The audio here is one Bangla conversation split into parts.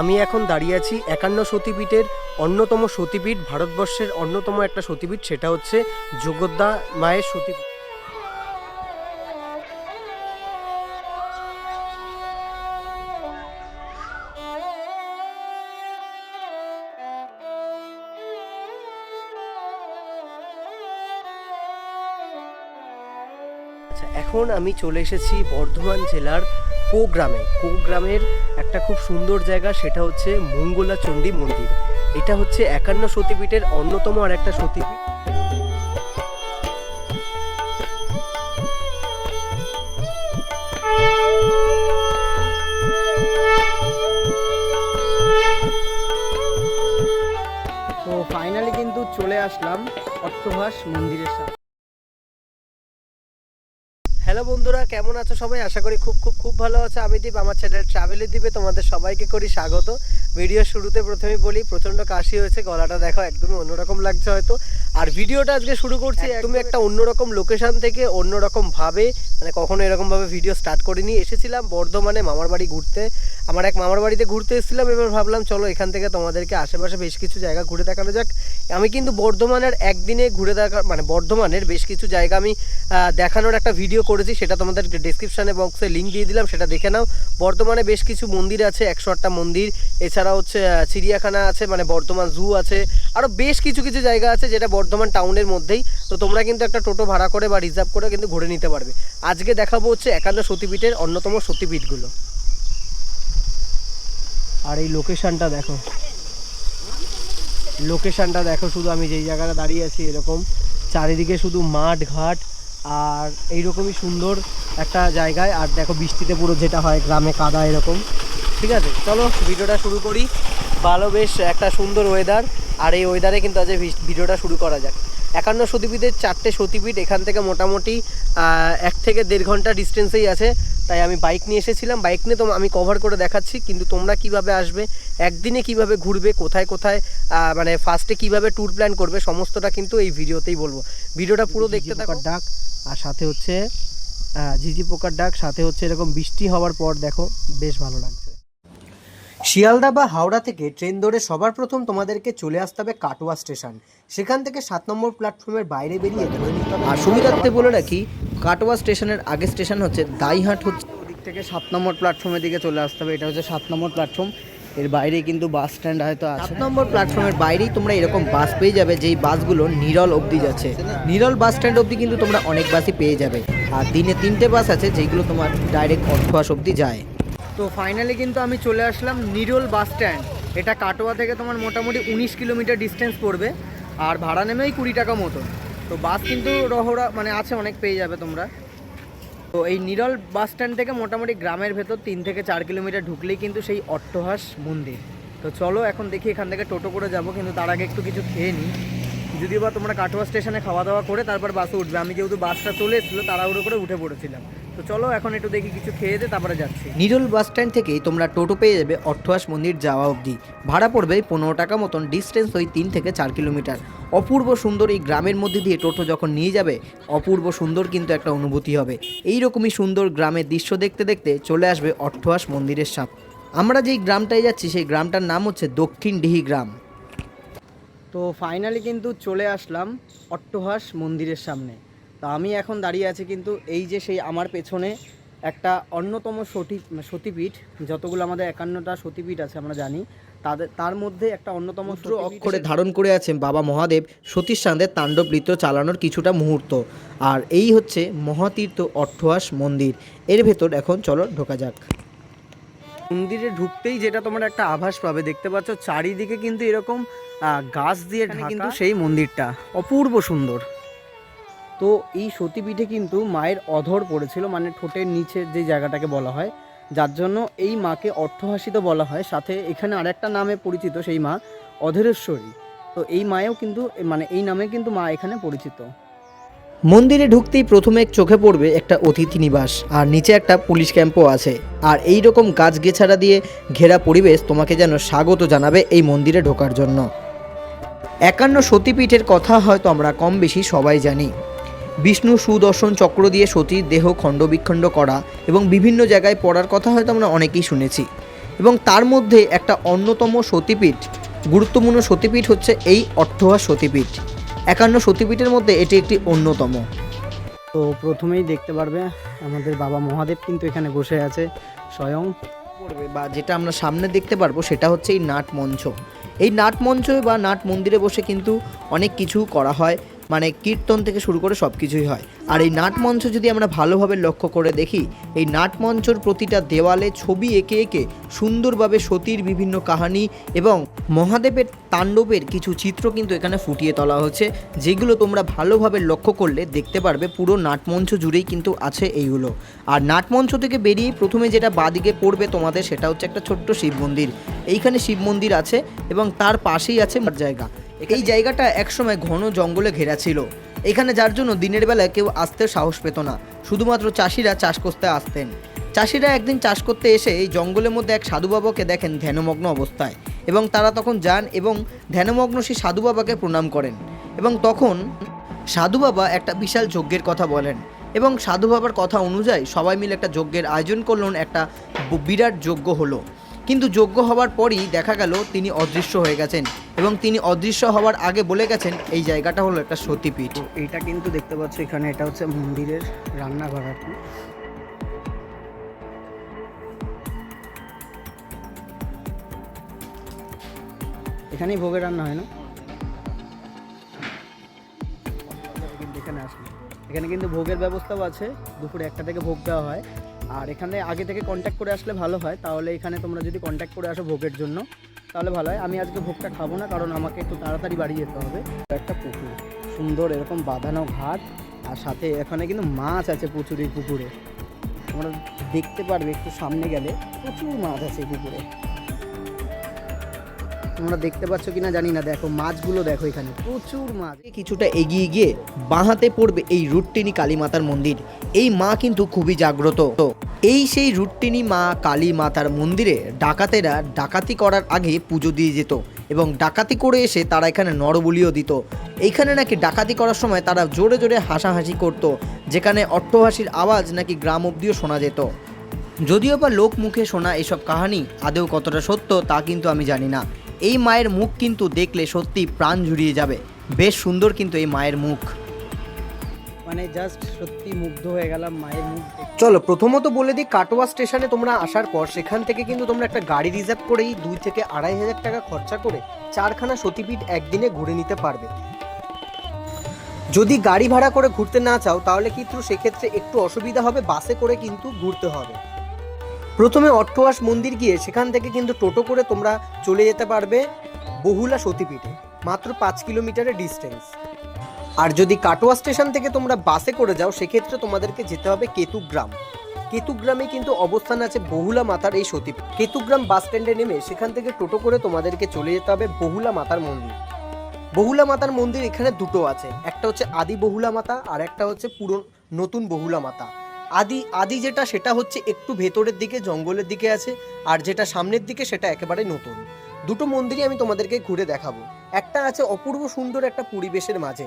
আমি এখন দাঁড়িয়ে আছি একান্ন সতীপীঠের অন্যতম সতীপীঠ, ভারতবর্ষের অন্যতম একটা সতীপীঠ, সেটা হচ্ছে যোগদ্দা মায়ের সতীপীঠ। আচ্ছা এখন আমি চলে এসেছি বর্ধমান জেলার কোগ্রামে। কোগ্রামের একটা খুব সুন্দর জায়গা, সেটা হচ্ছে মঙ্গলা চণ্ডী মন্দির। এটা হচ্ছে একান্ন সতীপীঠের অন্যতম আর একটা সতীপীঠ তো ফাইনালি কিন্তু চলে আসলাম অট্টভাস মন্দিরের সামনে। হ্যালো বন্ধুরা কেমন আছো সবাই? আশা করি খুব খুব খুব ভালো আছে। আমি দীপ আমার চ্যানেল ট্রাভেলের দ্বীপে তোমাদের সবাইকে করি স্বাগত। ভিডিও শুরুতে প্রথমেই বলি প্রচণ্ড কাশি হয়েছে গলাটা দেখো একদমই অন্যরকম লাগছে হয়তো। আর ভিডিওটা আজকে শুরু করছি একদমই একটা অন্যরকম লোকেশান থেকে অন্যরকম ভাবে। মানে কখনো এরকমভাবে ভিডিও স্টার্ট করিনি। এসেছিলাম বর্ধমানে মামার বাড়ি ঘুরতে। আমার এক মামার বাড়িতে ঘুরতে এসেছিলাম, এবার ভাবলাম চলো এখান থেকে তোমাদেরকে আশেপাশে বেশ কিছু জায়গা ঘুরে দেখানো যাক। আমি কিন্তু বর্ধমানের একদিনে ঘুরে দেখা মানে বর্ধমানের বেশ কিছু জায়গা আমি দেখানোর একটা ভিডিও করেছি, সেটা তোমাদের ডিসক্রিপশানে বক্সে লিঙ্ক দিয়ে দিলাম, সেটা দেখে নাও। বর্ধমানে বেশ কিছু মন্দির আছে, একশো আটটা মন্দির, এছাড়া হচ্ছে চিড়িয়াখানা আছে মানে বর্ধমান জু আছে আরও বেশ কিছু কিছু জায়গা আছে যেটা বর্ধমান টাউনের মধ্যেই। তো তোমরা কিন্তু একটা টোটো ভাড়া করে বা রিজার্ভ করে কিন্তু ঘুরে নিতে পারবে। আজকে দেখাবো হচ্ছে একান্ন সতীপীঠের অন্যতম সতীপীঠগুলো। আর এই লোকেশানটা দেখো। লোকেশনটা দেখো শুধু আমি যেই জায়গাটা দাঁড়িয়ে আছি এরকম। চারিদিকে শুধু মাঠ, ঘাট, আর এইরকমই সুন্দর একটা জায়গায়। আর দেখো বৃষ্টিতে পুরো যেটা হয়, গ্রামে কাদা এরকম। ঠিক আছে? চলো ভিডিওটা শুরু করি। ভালো বেশ একটা সুন্দর ওয়েদার আর এই ওয়েদারে কিন্তু আজ ভিডিওটা শুরু করা যাক। একান্ন সতীপীঠের চারটে সতীপীঠ এখান থেকে মোটামুটি এক থেকে দেড় ঘণ্টা ডিস্টেন্সেই আছে। তাই আমি বাইক নিয়ে এসেছিলাম। বাইক নিয়ে তো আমি কভার করে দেখাচ্ছি কিন্তু তোমরা কীভাবে আসবে একদিনে কীভাবে ঘুরবে কোথায় কোথায় মানে ফার্স্টে কীভাবে ট্যুর প্ল্যান করবে সমস্তটা কিন্তু এই ভিডিওতেই বলব। ভিডিওটা পুরো দেখতে থাকো। ডাক আর সাথে হচ্ছে ঝিঝি পোকার ডাক সাথে হচ্ছে এরকম বৃষ্টি হওয়ার পর দেখো বেশ ভালো লাগছে। শিয়ালদা বা হাওড়া থেকে ট্রেন ধরে সবার প্রথম তোমাদেরকে চলে আসতে হবে কাটোয়া স্টেশন। সেখান থেকে সাত নম্বর প্ল্যাটফর্মের বাইরে বেরিয়ে ধরে নিতে হবে আর সুবিধার্থে বলে রাখি কাটোয়া স্টেশনের আগে স্টেশন হচ্ছে দাইহাট হচ্ছে ওদিক থেকে সাত নম্বর প্ল্যাটফর্মের দিকে চলে আসতে হবে এটা হচ্ছে সাত নম্বর প্ল্যাটফর্ম। এর বাইরে কিন্তু বাস স্ট্যান্ড হয়তো আছে। সাত নম্বর প্ল্যাটফর্মের বাইরেই তোমরা এরকম বাস পেয়ে যাবে যেই বাসগুলো নিরল অবধি যাচ্ছে। নিরল বাস স্ট্যান্ড অবধি কিন্তু তোমরা অনেক বাসই পেয়ে যাবে। আর দিনে তিনটে বাস আছে যেগুলো তোমার ডাইরেক্ট অর্থবাস অবধি যায়। তো ফাইনালি কিন্তু আমি চলে আসলাম নিরল বাস স্ট্যান্ড এটা কাটোয়া থেকে তোমার মোটামুটি উনিশ কিলোমিটার ডিস্টেন্স পড়বে, আর ভাড়া নেমেই কুড়ি টাকা মতো তো বাস কিন্তু রহরা মানে আছে, অনেক পেয়ে যাবে তোমরা। তো এই নিরল বাস স্ট্যান্ড থেকে মোটামুটি গ্রামের ভেতর তিন থেকে চার কিলোমিটার ঢুকলেই কিন্তু সেই অট্টহাস মন্দির। তো চলো, এখন দেখি এখান থেকে টোটো করে যাব, কিন্তু তার আগে একটু কিছু খেয়ে নিই। যদিও বা তোমরা কাটোয়া স্টেশনে খাওয়া দাওয়া করে তারপর বাসে উঠবে। আমি যেহেতু বাসটা চলে এসেছিল, তাড়াহুড়ো করে উঠে পড়েছিলাম। তো চলো এখন একটু দেখি কিছু খেয়ে দে তারপরে যাচ্ছি। নিরল বাস স্ট্যান্ড থেকেই তোমরা টোটো পেয়ে যাবে অর্থহাস মন্দির যাওয়া অবধি। ভাড়া পড়বে পনেরো টাকা মতন ডিস্টেন্স ওই তিন থেকে চার কিলোমিটার অপূর্ব সুন্দর এই গ্রামের মধ্যে দিয়ে টোটো যখন নিয়ে যাবে অপূর্ব সুন্দর কিন্তু একটা অনুভূতি হবে। এই রকমই সুন্দর গ্রামের দৃশ্য দেখতে দেখতে চলে আসবে অর্থহাস মন্দিরের সাপ। আমরা যেই গ্রামটায় যাচ্ছি সেই গ্রামটার নাম হচ্ছে দক্ষিণ ডিহি গ্রাম। তো ফাইনালি কিন্তু চলে আসলাম অট্টহাস মন্দিরের সামনে। তো আমি এখন দাঁড়িয়ে আছি কিন্তু এই যে সেই আমার পেছনে একটা অন্যতম সতী সতীপীঠ যতগুলো আমাদের একান্নটা সতীপীঠ আছে আমরা জানি তাদের তার মধ্যে একটা অন্যতম সূত্র অক্ষরে ধারণ করে আছেন বাবা মহাদেব সতীর সাথে তাণ্ডব নৃত্য চালানোর কিছুটা মুহূর্ত। আর এই হচ্ছে মহাতীর্থ অট্টহাস মন্দির। এর ভেতর এখন চলো ঢোকা যাক। মন্দিরে ঢুকতেই যেটা তোমরা একটা আভাস পাবে দেখতে পাচ্ছ চারিদিকে কিন্তু এরকম গাছ দিয়ে ঢাকা কিন্তু সেই মন্দিরটা। অপূর্ব সুন্দর। তো এই সতীপীঠে কিন্তু মায়ের অধর পড়েছিল মানে ঠোঁটের নিচের যে জায়গাটাকে বলা হয়। যার জন্য এই মাকে অর্থহাসিত বলা হয়। সাথে এখানে আরেকটা নামে পরিচিত সেই মা, অধরেশ্বরী। তো এই মায়েও কিন্তু মানে এই নামে কিন্তু মা এখানে পরিচিত। মন্দিরে ঢুকতেই প্রথমে চোখে পড়বে একটা অতিথি নিবাস, আর নিচে একটা পুলিশ ক্যাম্পও আছে। আর এই রকম গাছ গেছাড়া দিয়ে ঘেরা পরিবেশ তোমাকে যেন স্বাগত জানাবে এই মন্দিরে ঢোকার জন্য। একান্ন সতীপীঠের কথা হয়তো আমরা কম বেশি সবাই জানি। বিষ্ণু সুদর্শন চক্র দিয়ে সতীর দেহ খণ্ডবিখণ্ড করা এবং বিভিন্ন জায়গায় পড়ার কথা হয়তো আমরা অনেকেই শুনেছি। এবং তার মধ্যে একটা অন্যতম সতীপীঠ গুরুত্বপূর্ণ সতীপীঠ হচ্ছে এই অট্টহাস সতীপীঠ। একান্ন সতীপীঠের মধ্যে এটি একটি অন্যতম। তো প্রথমেই দেখতে পারবে আমাদের বাবা মহাদেব কিন্তু এখানে বসে আছে স্বয়ং। পড়বে বা যেটা আমরা সামনে দেখতে পারব সেটা হচ্ছে এই নাট মঞ্চ এই নাট মঞ্চ বা নাট মন্দিরে বসে কিন্তু অনেক কিছু করা হয়। মানে কীর্তন থেকে শুরু করে সব কিছুই হয়। আর এই নাট মঞ্চ যদি আমরা ভালোভাবে লক্ষ্য করে দেখি, এই নাট মঞ্চর প্রতিটা দেওয়ালে ছবি এঁকে এঁকে সুন্দরভাবে সতীর বিভিন্ন কাহিনী এবং মহাদেবের তাণ্ডবের কিছু চিত্র কিন্তু এখানে ফুটিয়ে তোলা হচ্ছে, যেগুলো তোমরা ভালোভাবে লক্ষ্য করলে দেখতে পারবে পুরো নাটমঞ্চ জুড়েই কিন্তু আছে এইগুলো। আর নাটমঞ্চ থেকে বেরিয়ে প্রথমে যেটা বাদিকে পড়বে তোমাদের সেটা হচ্ছে একটা ছোট্ট শিব মন্দির। এইখানে শিব মন্দির আছে এবং তার পাশেই আছে জায়গা। এই জায়গাটা একসময় ঘন জঙ্গলে ঘেরা ছিল। এখানে যার জন্য দিনের বেলায় কেউ আসতে সাহস পেত না। শুধুমাত্র চাষিরা চাষ করতে আসতেন। চাষিরা একদিন চাষ করতে এসে এই জঙ্গলের মধ্যে এক সাধু বাবাকে দেখেন ধ্যানমগ্ন অবস্থায় এবং তারা তখন যান এবং ধ্যানমগ্ন সেই সাধু বাবাকে প্রণাম করেন এবং তখন সাধু বাবা একটা বিশাল যজ্ঞের কথা বলেন এবং সাধু বাবার কথা অনুযায়ী সবাই মিলে একটা যজ্ঞের আয়োজন করলেন একটা বিরাট যজ্ঞ হলো। কিন্তু যজ্ঞ হওয়ার পরই দেখা গেল তিনি অদৃশ্য হয়ে গেছেন। এবং তিনি অদৃশ্য হওয়ার আগে বলে গেছেন, এই জায়গাটা হলো একটা সতীপীঠ। তো এইটা কিন্তু দেখতে পাচ্ছ এখানে, এটা হচ্ছে মন্দিরের রান্নাঘর আর কি। এখানেই ভোগের রান্না হয় না? এখানে এখানে কিন্তু ভোগের ব্যবস্থাও আছে, দুপুরে একটা থেকে ভোগ দেওয়া হয়। আর এখানে আগে থেকে কন্ট্যাক্ট করে আসলে ভালো হয়, তাহলে এখানে তোমরা যদি কন্ট্যাক্ট করে আসো ভোগের জন্য তাহলে ভালো হয়। আমি আজকে ভোগটা খাব না, কারণ আমাকে একটু তাড়াতাড়ি বাড়ি যেতে হবে। একটা পুকুর, সুন্দর এরকম বাঁধানো ঘাট, আর সাথে এখানে কিন্তু মাছ আছে প্রচুর পুকুরে। তোমরা দেখতে পারবে একটু সামনে গেলে, প্রচুর মাছ আছে পুকুরে। তোমরা দেখতে পাচ্ছ কিনা জানি না। দেখো, মাছগুলো দেখো এখানে, প্রচুর মাছ। কিছুটা এগিয়ে গিয়ে বাঁহাতে পড়বে এই রুট্টিনী কালী মাতার মন্দির। এই মা কিন্তু খুবই জাগ্রত। এই সেই রুট্টিনী মা কালী মাতার মন্দিরে ডাকাতেরা ডাকাতি করার আগে পুজো দিয়ে যেত এবং ডাকাতি করে এসে তারা এখানে নরবলিও দিত। এইখানে নাকি ডাকাতি করার সময় তারা জোরে জোরে হাসাহাসি করত, যেখানে অট্টহাসির আওয়াজ নাকি গ্রাম অব্দিও শোনা যেত। যদিও বা লোক মুখে শোনা এসব কাহানি আদেও কতটা সত্য তা কিন্তু আমি জানি না। এই মায়ের মুখ কিন্তু দেখলে সত্যি প্রাণ জুড়িয়ে যাবে। বেশ সুন্দর কিন্তু এই মায়ের মুখ। মানে জাস্ট সত্যি মুগ্ধ হয়ে গেলাম মায়ের মুখ চলো প্রথমত বলে দিই কাটোয়া স্টেশনে তোমরা আসার পর সেখান থেকে কিন্তু তোমরা একটা গাড়ি রিজার্ভ করেই দুই থেকে আড়াই হাজার টাকা খরচা করে চারখানা সতীপীঠ একদিনে ঘুরে নিতে পারবে। যদি গাড়ি ভাড়া করে ঘুরতে না চাও তাহলে কিন্তু সেক্ষেত্রে একটু অসুবিধা হবে বাসে করে কিন্তু ঘুরতে হবে। প্রথমে অট্টহাস মন্দির গিয়ে সেখান থেকে কিন্তু টোটো করে তোমরা চলে যেতে পারবে বহুলা সতীপীঠে, মাত্র পাঁচ কিলোমিটারের ডিস্টেন্স আর যদি কাটোয়া স্টেশন থেকে তোমরা বাসে করে যাও, সেক্ষেত্রে তোমাদেরকে যেতে হবে কেতুগ্রাম। কেতুগ্রামে কিন্তু অবস্থান আছে বহুলা মাতার এই সতী কেতুগ্রাম বাস স্ট্যান্ডে নেমে সেখান থেকে টোটো করে তোমাদেরকে চলে যেতে হবে বহুলা মাতার মন্দির। বহুলা মাতার মন্দির এখানে দুটো আছে। একটা হচ্ছে আদি বহুলা মাতা আর একটা হচ্ছে পুরো নতুন বহুলা মাতা। আদি আদি যেটা, সেটা হচ্ছে একটু ভেতরের দিকে, জঙ্গলের দিকে আছে, আর যেটা সামনের দিকে, সেটা একেবারে নতুন। দুটো মন্দিরই আমি তোমাদেরকে ঘুরে দেখাবো। একটা আছে অপূর্ব সুন্দর একটা পরিবেশের মাঝে।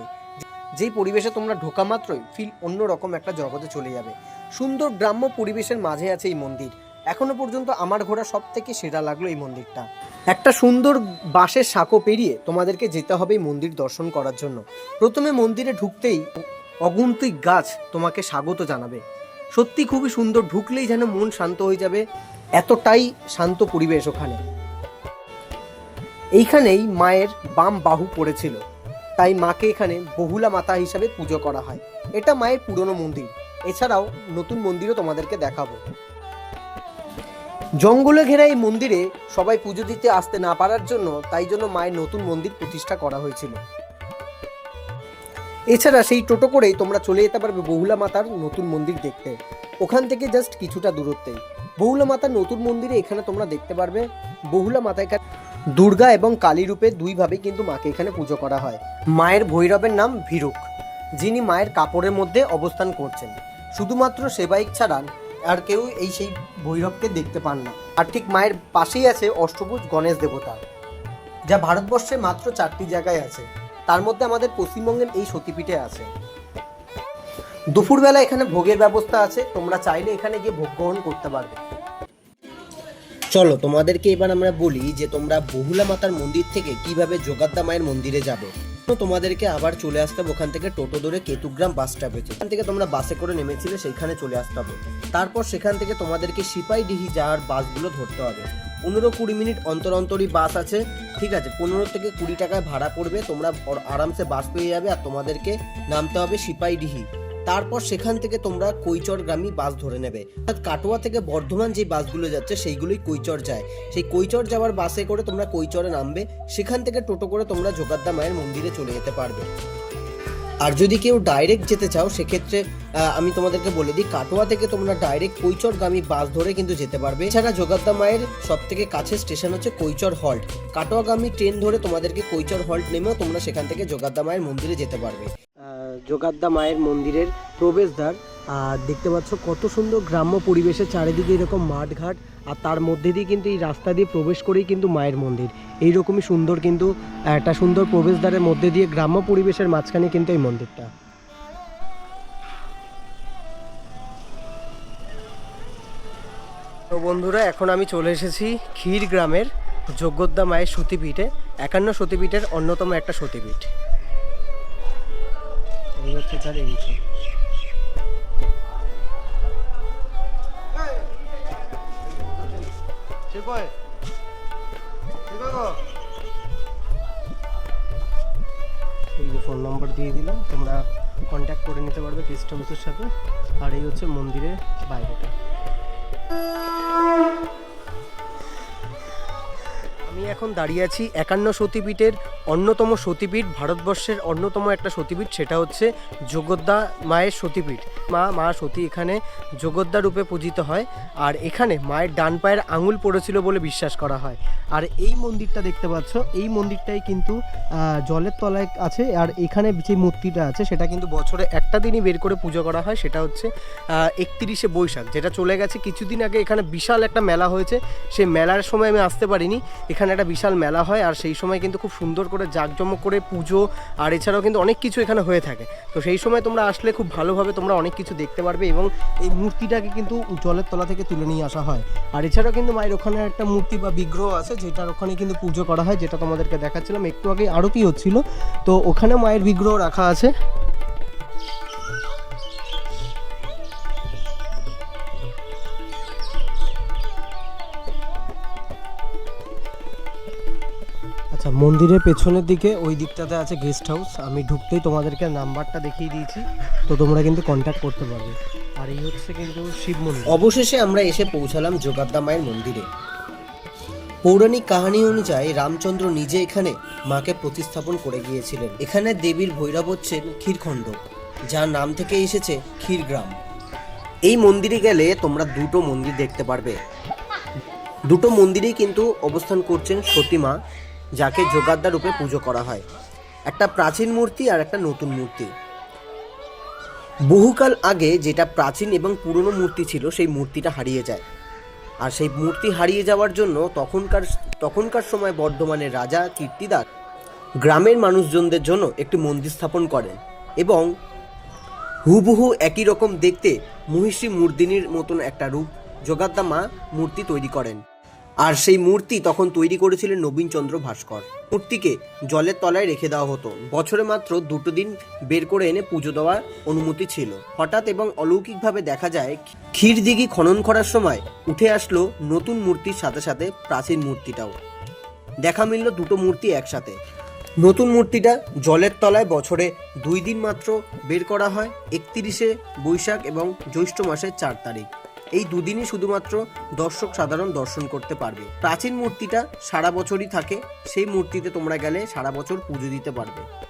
যেই পরিবেশে তোমরা ঢোকা মাত্রই ফিল অন্যরকম একটা জগতে চলে যাবে। সুন্দর গ্রাম্য পরিবেশের মাঝে আছে এই মন্দির। এখনও পর্যন্ত আমার ঘোরা সব থেকে সেরা লাগল এই মন্দিরটা। একটা সুন্দর বাঁশের সাঁকো পেরিয়ে তোমাদেরকে যেতে হবে এই মন্দির দর্শন করার জন্য। প্রথমে মন্দিরে ঢুকতেই অগুন্তিক গাছ তোমাকে স্বাগত জানাবে। সত্যি খুবই সুন্দর, ঢুকলেই যেন মন শান্ত হয়ে যাবে। এতটাই শান্ত পরিবেশ ওখানে। এইখানেই মায়ের বাম বাহু পড়েছিল। তাই মাকে এখানে বহুলা মাতা হিসাবে পুজো করা হয়। এটা মায়ের পুরনো মন্দির। এছাড়াও নতুন মন্দিরও তোমাদেরকে দেখাবো। জঙ্গলে ঘেরা এই মন্দিরে সবাই পুজো দিতে আসতে না পারার জন্য তাই জন্য মায়ের নতুন মন্দির প্রতিষ্ঠা করা হয়েছিল। এছাড়া সেই টোটো করেই তোমরা চলে যেতে পারবে বহুলা মাতার নতুন মন্দির দেখতে। ওখান থেকে জাস্ট কিছুটা দূরত্বেই বহুলা মাতার নতুন মন্দিরে এখানে তোমরা দেখতে পারবে বহুলা মাতায় দুর্গা এবং কালী রূপে দুইভাবেই কিন্তু মাকে এখানে পুজো করা হয়। মায়ের ভৈরবের নাম ভীরুক, যিনি মায়ের কাপড়ের মধ্যে অবস্থান করছেন। শুধুমাত্র সেবাইক ছাড়া আর কেউ এই সেই ভৈরবকে দেখতে পান না। আর ঠিক মায়ের পাশেই আছে অষ্টভুজ গণেশ দেবতা, যা ভারতবর্ষে মাত্র চারটি জায়গায় আছে। তার মধ্যে আমাদের পশ্চিমবঙ্গের এই সতীপীঠে আছে। দুপুরবেলা এখানে ভোগের ব্যবস্থা আছে, তোমরা চাইলে এখানে গিয়ে ভোগ গ্রহণ করতে পারবে। চলো, তোমাদেরকে এবার আমরা বলি যে তোমরা বহুলা মাতার মন্দির থেকে কীভাবে যোগাদ্দা মায়ের মন্দিরে যাবে। তোমাদেরকে আবার চলে আসতে হবে, ওখান থেকে টোটো ধরে কেতুগ্রাম বাস স্টপেজে এখান থেকে তোমরা বাসে করে নেমেছিলে, সেইখানে চলে আসতে হবে। তারপর সেখান থেকে তোমাদেরকে সিপাহীডিহি যাওয়ার বাসগুলো ধরতে হবে। পনেরো কুড়ি মিনিট অন্তর অন্তরই বাস আছে, ঠিক আছে? পনেরো থেকে কুড়ি টাকায় ভাড়া পড়বে, তোমরা আরামসে বাস পেয়ে যাবে আর তোমাদেরকে নামতে হবে সিপাইডিহি তারপর সেখান থেকে তোমরা কৈচরগামী বাস ধরে নেবে। অর্থাৎ কাটোয়া থেকে বর্ধমান যে বাসগুলো যাচ্ছে, সেইগুলোই কৈচর যায়। সেই কৈচর যাওয়ার বাসে করে তোমরা কৈচরে নামবে, সেখান থেকে টোটো করে তোমরা যোগাদ্দা মায়ের মন্দিরে চলে যেতে পারবে। আর যদি কেউ ডাইরেক্ট যেতে চাও, সেক্ষেত্রে আমি তোমাদেরকে বলে দিই, কাটোয়া থেকে তোমরা ডাইরেক্ট কৈচরগামী বাস ধরে কিন্তু যেতে পারবে। এছাড়া যোগাদ্দা মায়ের সব থেকে কাছের স্টেশন হচ্ছে কৈচর হল্ট কাটোয়াগামী ট্রেন ধরে তোমাদেরকে কৈচর হল্ট নেমেও তোমরা সেখান থেকে যোগাদ্দা মায়ের মন্দিরে যেতে পারবে। যোগাদ্দা মায়ের মন্দিরের প্রবেশদ্বার আর দেখতে পাচ্ছ কত সুন্দর গ্রাম্য পরিবেশে চারিদিকে এরকম মাঠঘাট, আর তার মধ্যে দিয়ে কিন্তু এই রাস্তা দিয়ে প্রবেশ করেই কিন্তু মায়ের মন্দির। এইরকমই সুন্দর কিন্তু, একটা সুন্দর প্রবেশদ্বারের মধ্যে দিয়ে গ্রাম্য পরিবেশের মাঝখানে কিন্তু এই মন্দিরটা। তো বন্ধুরা, এখন আমি চলে এসেছি ক্ষীর গ্রামের যোগ্যদ্দা মায়ের সতীপীঠে, একান্ন সতীপীঠের অন্যতম একটা সতীপীঠ। হচ্ছে তার এই যে ফোন নম্বর দিয়ে দিলাম, তোমরা কন্ট্যাক্ট করে নিতে পারবে গেস্ট হাউসের সাথে। আর এই হচ্ছে মন্দিরের বাইরেটা। আমি এখন দাঁড়িয়ে আছি একান্ন সতীপীঠের অন্যতম সতীপীঠ, ভারতবর্ষের অন্যতম একটা সতীপীঠ, সেটা হচ্ছে যোগদ্দা মায়ের সতীপীঠ। মা মা সতী এখানে যোগদ্দা রূপে পূজিত হয় আর এখানে মায়ের ডান পায়ের আঙুল পড়েছিল বলে বিশ্বাস করা হয়। আর এই মন্দিরটা দেখতে পাচ্ছ, এই মন্দিরটাই কিন্তু জলের তলায় আছে আর এখানে যে মূর্তিটা আছে সেটা কিন্তু বছরে একটা দিনই বের করে পুজো করা হয়, সেটা হচ্ছে একত্রিশে বৈশাখ, যেটা চলে গেছে কিছুদিন আগে এখানে বিশাল একটা মেলা হয়েছে। সেই মেলার সময় আমি আসতে পারিনি, এখানে একটা বিশাল মেলা হয় আর সেই সময় কিন্তু খুব সুন্দর করে জাঁকজমক করে পুজো আর এছাড়াও কিন্তু অনেক কিছু এখানে হয়ে থাকে। তো সেই সময় তোমরা আসলে খুব ভালোভাবে তোমরা অনেক কিছু দেখতে পারবে এবং এই মূর্তিটাকে কিন্তু জলের তলা থেকে তুলে নিয়ে আসা হয়। আর এছাড়াও কিন্তু মায়ের ওখানে একটা মূর্তি বা বিগ্রহ আছে যেটার ওখানে কিন্তু পুজো করা হয়, যেটা তোমাদেরকে দেখাচ্ছিলাম। একটু আগে আরতি হচ্ছিল। তো ওখানে মায়ের বিগ্রহ রাখা আছে। মন্দিরের পেছনের দিকে, ওই দিকটাতে আছে গেস্ট হাউস আমি ঢুকতেই তোমাদেরকে নাম্বারটা দেখিয়ে দিয়েছি। তো তোমরা কিন্তু কন্ট্যাক্ট করতে পারবে। আর এই হচ্ছে কিন্তু শিব মন্দির। অবশেষে আমরা এসে পৌঁছালাম যোগাদ্দা মায়ের মন্দিরে। পৌরাণিক কাহিনী অনুযায়ী রামচন্দ্র নিজে এখানে মাকে প্রতিস্থাপন করে গিয়েছিলেন। এখানে দেবীর ভৈরব হচ্ছেন ক্ষীরখণ্ড, যার নাম থেকে এসেছে ক্ষীরগ্রাম। এই মন্দিরে গেলে তোমরা দুটো মন্দির দেখতে পারবে। দুটো মন্দিরেই কিন্তু অবস্থান করছেন সতীমা যাকে যোগাদ্দা রূপে পুজো করা হয়। একটা প্রাচীন মূর্তি আর একটা নতুন মূর্তি। বহুকাল আগে যেটা প্রাচীন এবং পুরনো মূর্তি ছিল, সেই মূর্তিটা হারিয়ে যায়। আর সেই মূর্তি হারিয়ে যাওয়ার জন্য তখনকার তখনকার সময় বর্ধমানের রাজা, কীর্তিদার, গ্রামের মানুষজনদের জন্য একটি মন্দির স্থাপন করেন এবং হুবহু একই রকম দেখতে মহিষী মূর্তিনীর মতন একটা রূপ যোগাদ্দা মা মূর্তি তৈরি করেন। আর সেই মূর্তি তখন তৈরি করেছিলেন নবীনচন্দ্র ভাস্কর। মূর্তিকে জলের তলায় রেখে দেওয়া হতো। বছরে মাত্র দুটো দিন বের করে এনে পুজো দেওয়ার অনুমতি ছিল। হঠাৎ এবং অলৌকিকভাবে দেখা যায় ক্ষীর দিঘি খনন করার সময় উঠে আসলো নতুন মূর্তির সাথে সাথে প্রাচীন মূর্তিটাও। দেখা মিলল দুটো মূর্তি একসাথে। নতুন মূর্তিটা জলের তলায় বছরে দুই দিন মাত্র বের করা হয়, একত্রিশে বৈশাখ এবং জ্যৈষ্ঠ মাসের চার তারিখ। এই দুদিনই শুধুমাত্র দর্শক সাধারণ দর্শন করতে পারবে। প্রাচীন মূর্তিটা সারা বছরই থাকে, সেই মূর্তিতে তোমরা গেলে সারা বছর পুজো দিতে পারবে।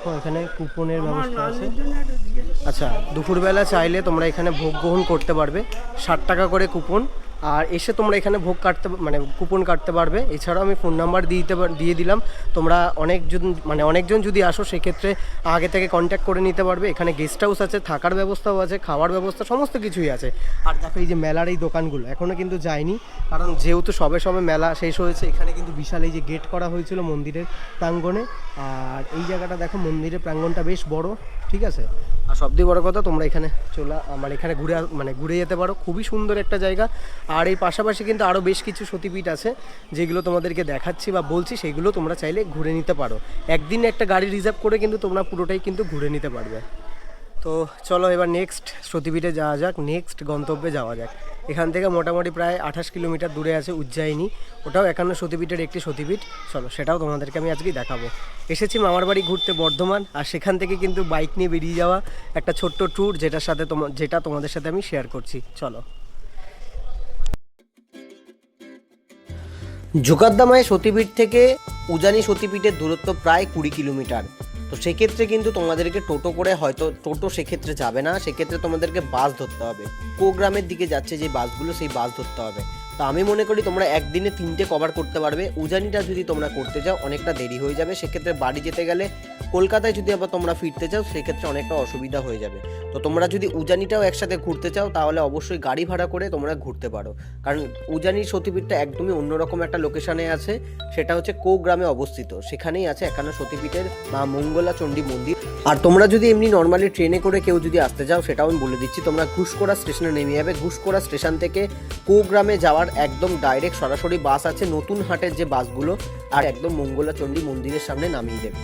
দেখো এখানে কুপনের ব্যবস্থা আছে। আচ্ছা দুপুরবেলা চাইলে তোমরা এখানে ভোগ গ্রহণ করতে পারবে। ষাট টাকা করে কুপন। আর এসে তোমরা এখানে ভোগ কাটতে মানে কুপন কাটতে পারবে। এছাড়াও আমি ফোন নাম্বার দিতে দিয়ে দিলাম। তোমরা অনেকজন মানে অনেকজন যদি আসো, সেক্ষেত্রে আগে থেকে কন্ট্যাক্ট করে নিতে পারবে। এখানে গেস্ট হাউস আছে, থাকার ব্যবস্থাও আছে, খাওয়ার ব্যবস্থা, সমস্ত কিছুই আছে। আর দেখো এই যে মেলার এই দোকানগুলো এখনও কিন্তু যায়নি। কারণ যেহেতু সবে সবে মেলা শেষ হয়েছে, এখানে কিন্তু বিশাল এই যে গেট করা হয়েছিল মন্দিরের প্রাঙ্গণে। আর এই জায়গাটা দেখো, মন্দিরের প্রাঙ্গণটা বেশ বড়। ঠিক আছে? আর সবথেকে বড় কথা, তোমরা এখানে চলা আমার এখানে ঘুরে মানে ঘুরে যেতে পারো। খুবই সুন্দর একটা জায়গা। আর এই পাশাপাশি কিন্তু আরও বেশ কিছু সতীপীঠ আছে, যেগুলো তোমাদেরকে দেখাচ্ছি বা বলছি, সেগুলো তোমরা চাইলে ঘুরে নিতে পারো। একদিন একটা গাড়ি রিজার্ভ করে কিন্তু তোমরা পুরোটাই কিন্তু ঘুরে নিতে পারবে। তো চলো এবার নেক্সট সতীপীঠে যাওয়া যাক নেক্সট গন্তব্যে যাওয়া যাক। এখান থেকে মোটামুটি প্রায় আঠাশ কিলোমিটার দূরে আছে উজ্জয়িনী। ওটাও একান্ন সতীপীঠের একটি সতীপীঠ। চলো, সেটাও তোমাদেরকে আমি আজকেই দেখাবো। এসেছি মামার বাড়ি ঘুরতে বর্ধমান, আর সেখান থেকে কিন্তু বাইক নিয়ে বেরিয়ে যাওয়া একটা ছোট্ট ট্যুর যেটার সাথে তোমার যেটা তোমাদের সাথে আমি শেয়ার করছি। চলো। জোগাদ্দামায় সতীপীঠ থেকে উজানি সতীপীঠের দূরত্ব প্রায় কুড়ি কিলোমিটার। তো সেক্ষেত্রে কিন্তু তোমাদেরকে টোটো করে হয়তো টোটো সেক্ষেত্রে যাবে না, সেক্ষেত্রে তোমাদেরকে বাস ধরতে হবে। কোগ্রামের দিকে যাচ্ছে যে বাসগুলো, সেই বাস ধরতে হবে। তো আমি মনে করি তোমরা একদিনে তিনটে কভার করতে পারবে। উজানিটা যদি তোমরা করতে যাও, অনেকটা দেরি হয়ে যাবে। সেক্ষেত্রে বাড়ি যেতে গেলে কলকাতায় যদি আবার তোমরা ফিরতে চাও, সেক্ষেত্রে অনেকটা অসুবিধা হয়ে যাবে। তো তোমরা যদি উজানিটাও একসাথে ঘুরতে চাও, তাহলে অবশ্যই গাড়ি ভাড়া করে তোমরা ঘুরতে পারো। কারণ উজানির সতীপীঠটা একদমই অন্যরকম একটা লোকেশানে আছে। সেটা হচ্ছে কো গ্রামে অবস্থিত। সেখানেই আছে এখানে সতীপীঠের মা মঙ্গলা চণ্ডী মন্দির। আর তোমরা যদি এমনি নর্মালি ট্রেনে করে কেউ যদি আসতে চাও, সেটাও আমি বলে দিচ্ছি, তোমরা ঘুষকোড়া স্টেশনে নেমে যাবে। ঘুষকোড়া স্টেশন থেকে কো গ্রামে যাওয়ার একদম ডাইরেক্ট সরাসরি বাস আছে। নতুন হাটের যে বাসগুলো আর একদম মঙ্গলা চণ্ডী মন্দিরের সামনে নামিয়ে দেবে।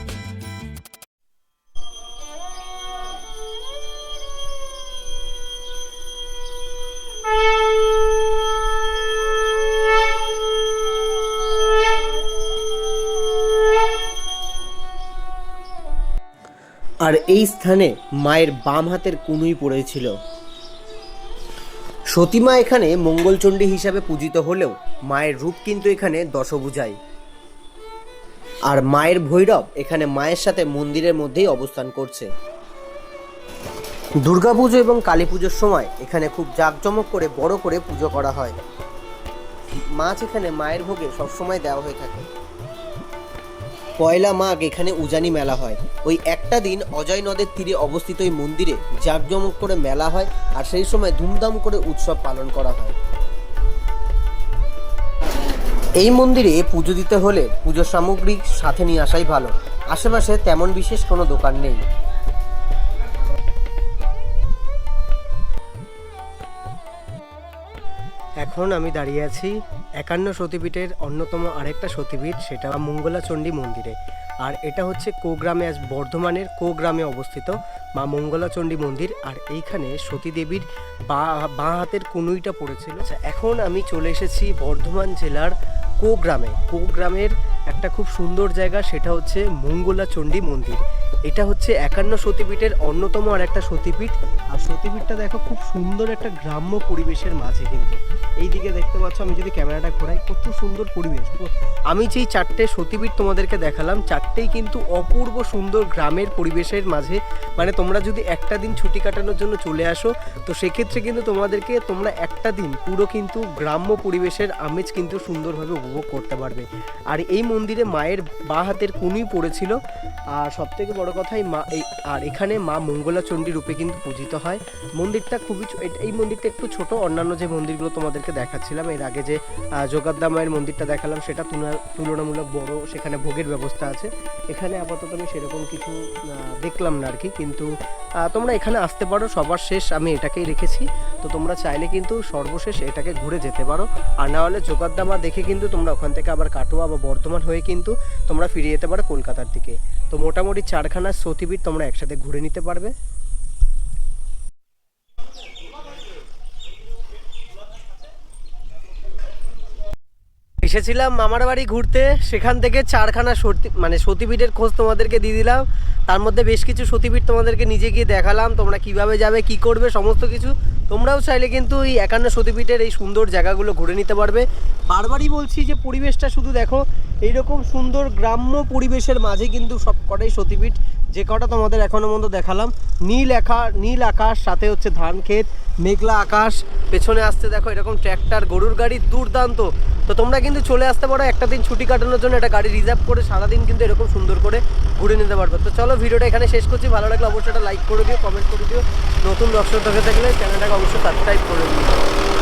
আর এই স্থানে মায়ের বাম হাতের কুনুই পড়েছিল। সতীমা এখানে মঙ্গলচণ্ডী হিসাবে পূজিত হলেও মায়ের রূপ কিন্তু এখানে দশভুজাই। আর মায়ের ভৈরব এখানে মায়ের সাথে মন্দিরের মধ্যেই অবস্থান করছে। দুর্গাপুজো এবং কালী পুজোর সময় এখানে খুব জাঁকজমক করে বড় করে পুজো করা হয়। মাছ এখানে মায়ের ভোগে সবসময় দেওয়া হয়ে থাকে। পয়লা মাঘ এখানে উজানি মেলা হয়। ওই একটা দিন অজয় নদের তীরে অবস্থিত ওই মন্দিরে জাঁকজমক করে মেলা হয় আর সেই সময় ধুমধাম করে উৎসব পালন করা হয়। এই মন্দিরে পুজো দিতে হলে পুজো সামগ্রী সাথে নিয়ে আসাই ভালো। আশেপাশে তেমন বিশেষ কোনো দোকান নেই। এখন আমি দাঁড়িয়ে আছি একান্ন সতীপীঠের অন্যতম আরেকটা সতীপীঠ, সেটা মঙ্গলা চণ্ডী মন্দিরে। আর এটা হচ্ছে কোগ্রামে আজ বর্ধমানের কোগ্রামে অবস্থিত মা মঙ্গলা চণ্ডী মন্দির। আর এইখানে সতী দেবীর বা, বাঁ হাতের কুনুইটা পড়েছিল। আচ্ছা এখন আমি চলে এসেছি বর্ধমান জেলার কোগ্রামে। কোগ্রামের একটা খুব সুন্দর জায়গা, সেটা হচ্ছে মঙ্গলা চণ্ডী মন্দির। এটা হচ্ছে একান্ন সতীপীঠের অন্যতম আর একটা সতীপীঠ। আর সতীপীঠটা দেখো খুব সুন্দর একটা গ্রাম্য পরিবেশের মাঝে কিন্তু। এইদিকে দেখতে পাচ্ছ, আমি যদি ক্যামেরাটা ঘোরাই, কত সুন্দর পরিবেশ আমি যেই চারটে সতীপীঠ তোমাদেরকে দেখালাম, চারটেই কিন্তু অপূর্ব সুন্দর গ্রামের পরিবেশের মাঝে। মানে তোমরা যদি একটা দিন ছুটি কাটানোর জন্য চলে আসো, তো সেক্ষেত্রে কিন্তু তোমাদেরকে তোমরা একটা দিন পুরো কিন্তু গ্রাম্য পরিবেশের আমেজ কিন্তু সুন্দরভাবে উপভোগ করতে পারবে। আর এই মন্দিরে মায়ের বা হাতের কুনুই পড়েছিল। আর সব থেকে বড় কথাই মা, এই, আর এখানে মা মঙ্গলা চণ্ডী রূপে কিন্তু পূজিত হয়। মন্দিরটা খুবই এই মন্দিরটা একটু ছোট, অন্যান্য যে মন্দিরগুলো তোমাদেরকে দেখাচ্ছিলাম, এর আগে যে জগদ্দা মায়ের মন্দিরটা দেখালাম, সেটা তুলনামূলক বড়, সেখানে ভোগের ব্যবস্থা আছে। এখানে আপাতত আমি সেরকম কিছু দেখলাম না আর কি কিন্তু তোমরা এখানে আসতে পারো, সবার শেষ আমি এটাকেই রেখেছি। তো তোমরা চাইলে কিন্তু সর্বশেষ এটাকে ঘুরে যেতে পারো। আর না হলে জোগাদ্দামা দেখে কিন্তু তোমরা ওখান থেকে আবার কাটোয়া বা বর্ধমান হয়ে কিন্তু তোমরা ফিরে যেতে পারো কলকাতার দিকে। তো মোটামুটি চারখানা সতীপীঠ তোমরা একসাথে ঘুরে নিতে পারবে। এসেছিলাম মামার বাড়ি ঘুরতে, সেখান থেকে চারখানা সতী মানে সতীপীঠের খোঁজ তোমাদেরকে দিয়ে দিলাম। তার মধ্যে বেশ কিছু সতীপীঠ তোমাদেরকে নিজে গিয়ে দেখালাম, তোমরা কীভাবে যাবে, কি করবে, সমস্ত কিছু। তোমরাও চাইলে কিন্তু এই একান্ন সতীপীঠের এই সুন্দর জায়গাগুলো ঘুরে নিতে পারবে। বারবারই বলছি যে পরিবেশটা শুধু দেখো, এইরকম সুন্দর গ্রাম্য পরিবেশের মাঝে কিন্তু সব কটাই সতীপীঠ। যে কটা তোমাদের এখনও মতো দেখালাম, নীল একা নীল আকাশ, সাথে হচ্ছে ধান ক্ষেত, মেঘলা আকাশ, পেছনে আসতে দেখো এরকম ট্র্যাক্টর গরুর গাড়ি দুর্দান্ত। তো তোমরা কিন্তু চলে আসতে পারো, একটা দিন ছুটি কাটানোর জন্য একটা গাড়ি রিজার্ভ করে, সারাদিন কিন্তু এরকম সুন্দর করে ঘুরে নিতে পারবে। তো চলো ভিডিওটা এখানে শেষ করছি, ভালো লাগলে অবশ্যই একটা লাইক করে দিও কমেন্ট করে দিও। নতুন দর্শক দেখে থাকলে চ্যানেলটাকে অবশ্যই সাবস্ক্রাইব করে দিও।